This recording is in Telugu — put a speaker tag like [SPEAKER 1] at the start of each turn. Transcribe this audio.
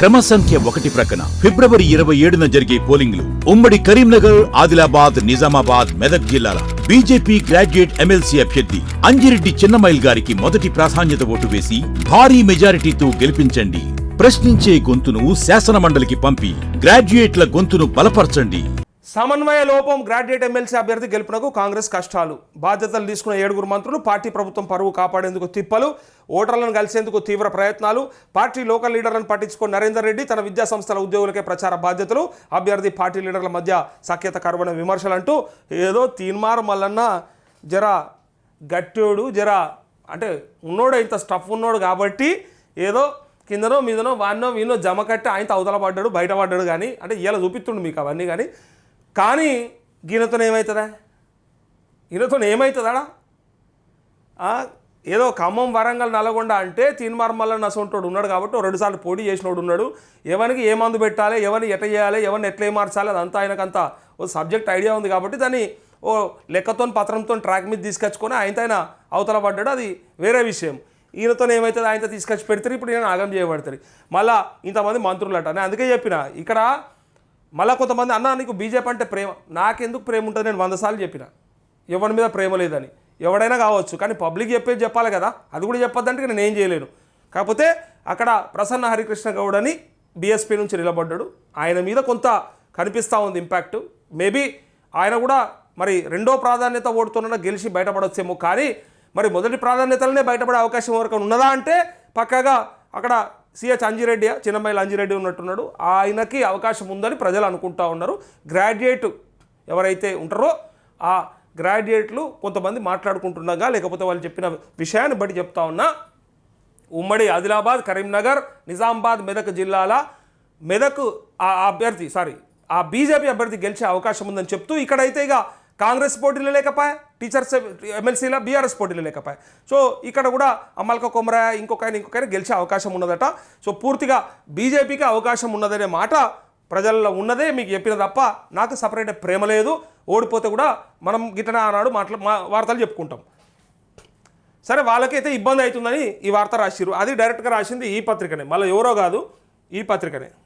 [SPEAKER 1] క్రమ సంఖ్య ఒకటి ప్రక్కన ఫిబ్రవరి ఇరవై ఏడున జరిగే పోలింగ్లు ఉమ్మడి కరీంనగర్ ఆదిలాబాద్ నిజామాబాద్ మెదక్ జిల్లాల బీజేపీ గ్రాడ్యుయేట్ ఎమ్మెల్సీ అభ్యర్థి అంజిరెడ్డి చిన్నమైల్ గారికి మొదటి ప్రాధాన్యత ఓటు వేసి భారీ మెజారిటీతో గెలిపించండి. ప్రశ్నించే గొంతును శాసనమండలికి పంపి గ్రాడ్యుయేట్ల గొంతును బలపరచండి.
[SPEAKER 2] సమన్వయ లోపం గ్రాడ్యుయేట్ ఎమ్మెల్సీ అభ్యర్థి గెలుపునకు కాంగ్రెస్ కష్టాలు. బాధ్యతలు తీసుకున్న ఏడుగురు మంత్రులు పార్టీ ప్రభుత్వం పరువు కాపాడేందుకు తిప్పలు ఓటర్లను కలిసేందుకు తీవ్ర ప్రయత్నాలు పార్టీ లోకల్ లీడర్లను పట్టించుకున్న నరేందర్ రెడ్డి తన విద్యా సంస్థల ఉద్యోగులకే ప్రచార బాధ్యతలు అభ్యర్థి పార్టీ లీడర్ల మధ్య సఖ్యత కరువైన విమర్శలు అంటూ ఏదో తీన్మార్ మల్లన్న జర గట్టోడు జర అంటే ఉన్నోడు ఇంత స్టఫ్ ఉన్నాడు కాబట్టి ఏదో కిందనో మీదనో వాన్నో వీనో జమ కట్టి ఆయనతో అవతల పడ్డాడు బయట పడ్డాడు కానీ అంటే ఇలా చూపిస్తుండు మీకు అవన్నీ కానీ కానీ గీనతో ఏమవుతుందా ఈయనతో ఏమవుతుందా ఏదో ఖమ్మం వరంగల్ నల్గొండ అంటే తీన్మార్మల్ల నసంటోడు ఉన్నాడు కాబట్టి ఓ రెండుసార్లు పోటీ చేసినోడు ఉన్నాడు. ఎవరికి ఏ మందు పెట్టాలి ఎవరిని ఎట్ట చేయాలి ఎవరిని ఎట్లా ఏ మార్చాలి అదంతా ఆయనకంతా ఓ సబ్జెక్ట్ ఐడియా ఉంది కాబట్టి దాన్ని ఓ లెక్కతో పత్రంతో ట్రాక్ మీద తీసుకొచ్చుకొని ఆయనతో ఆయన అవతల పడ్డాడు. అది వేరే విషయం. ఈయనతో ఏమవుతుంది ఆయనతో తీసుకొచ్చి పెడతారు ఇప్పుడు ఈయన ఆగం చేయబడతారు. మళ్ళీ ఇంతమంది మంత్రులు అంట నేను అందుకే చెప్పిన ఇక్కడ మళ్ళీ కొంతమంది అన్న నీకు బీజేపీ అంటే ప్రేమ. నాకెందుకు ప్రేమ ఉంటుంది? నేను వంద సార్లు చెప్పిన. ఎవరి మీద ప్రేమ లేదని. ఎవడైనా కావచ్చు కానీ పబ్లిక్ చెప్పేది చెప్పాలి కదా. అది కూడా చెప్పొద్దంటే నేను ఏం చేయలేను. కాకపోతే అక్కడ ప్రసన్న హరికృష్ణ గౌడ్ అని బీఎస్పీ నుంచి నిలబడ్డాడు. ఆయన మీద కొంత కనిపిస్తూ ఉంది ఇంపాక్ట్. మేబీ ఆయన కూడా మరి రెండో ప్రాధాన్యత ఓడుతున్న గెలిచి బయటపడొచ్చేమో కానీ మరి మొదటి ప్రాధాన్యతలనే బయటపడే అవకాశం వరకు ఉన్నదా అంటే పక్కాగా అక్కడ సిహెచ్ అంజిరెడ్డి చిన్నమ్మాయిల అంజిరెడ్డి ఉన్నట్టున్నాడు. ఆయనకి అవకాశం ఉందని ప్రజలు అనుకుంటా ఉన్నారు. గ్రాడ్యుయేట్ ఎవరైతే ఉంటారో ఆ గ్రాడ్యుయేట్లు కొంతమంది మాట్లాడుకుంటుండగా లేకపోతే వాళ్ళు చెప్పిన విషయాన్ని బట్టి చెప్తా ఉన్నా ఉమ్మడి ఆదిలాబాద్ కరీంనగర్ నిజామాబాద్ మెదక్ జిల్లాల మెదక్ ఆ అభ్యర్థి సారీ ఆ బీజేపీ అభ్యర్థి గెలిచే అవకాశం ఉందని చెప్తూ ఇక్కడైతే ఇక కాంగ్రెస్ పోటీలు లేకపోయా? టీచర్స్ ఎమ్మెల్సీల బీఆర్ఎస్ పోటీలు లేకపోయా? సో ఇక్కడ కూడా అమ్మల్క కొమరా ఇంకొక ఆయన ఇంకొక గెలిచే అవకాశం ఉన్నదట. సో పూర్తిగా బీజేపీకి అవకాశం ఉన్నదనే మాట ప్రజల్లో ఉన్నదే మీకు చెప్పిన తప్ప నాకు సపరేట్ ప్రేమ లేదు. ఓడిపోతే కూడా మనం గిటన ఆనాడు మాట్లా మా వార్తలు చెప్పుకుంటాం. సరే వాళ్ళకైతే ఇబ్బంది అవుతుందని ఈ వార్త రాసిరు అది డైరెక్ట్గా రాసింది ఈ పత్రికనే. మళ్ళీ ఎవరో కాదు ఈ పత్రికనే.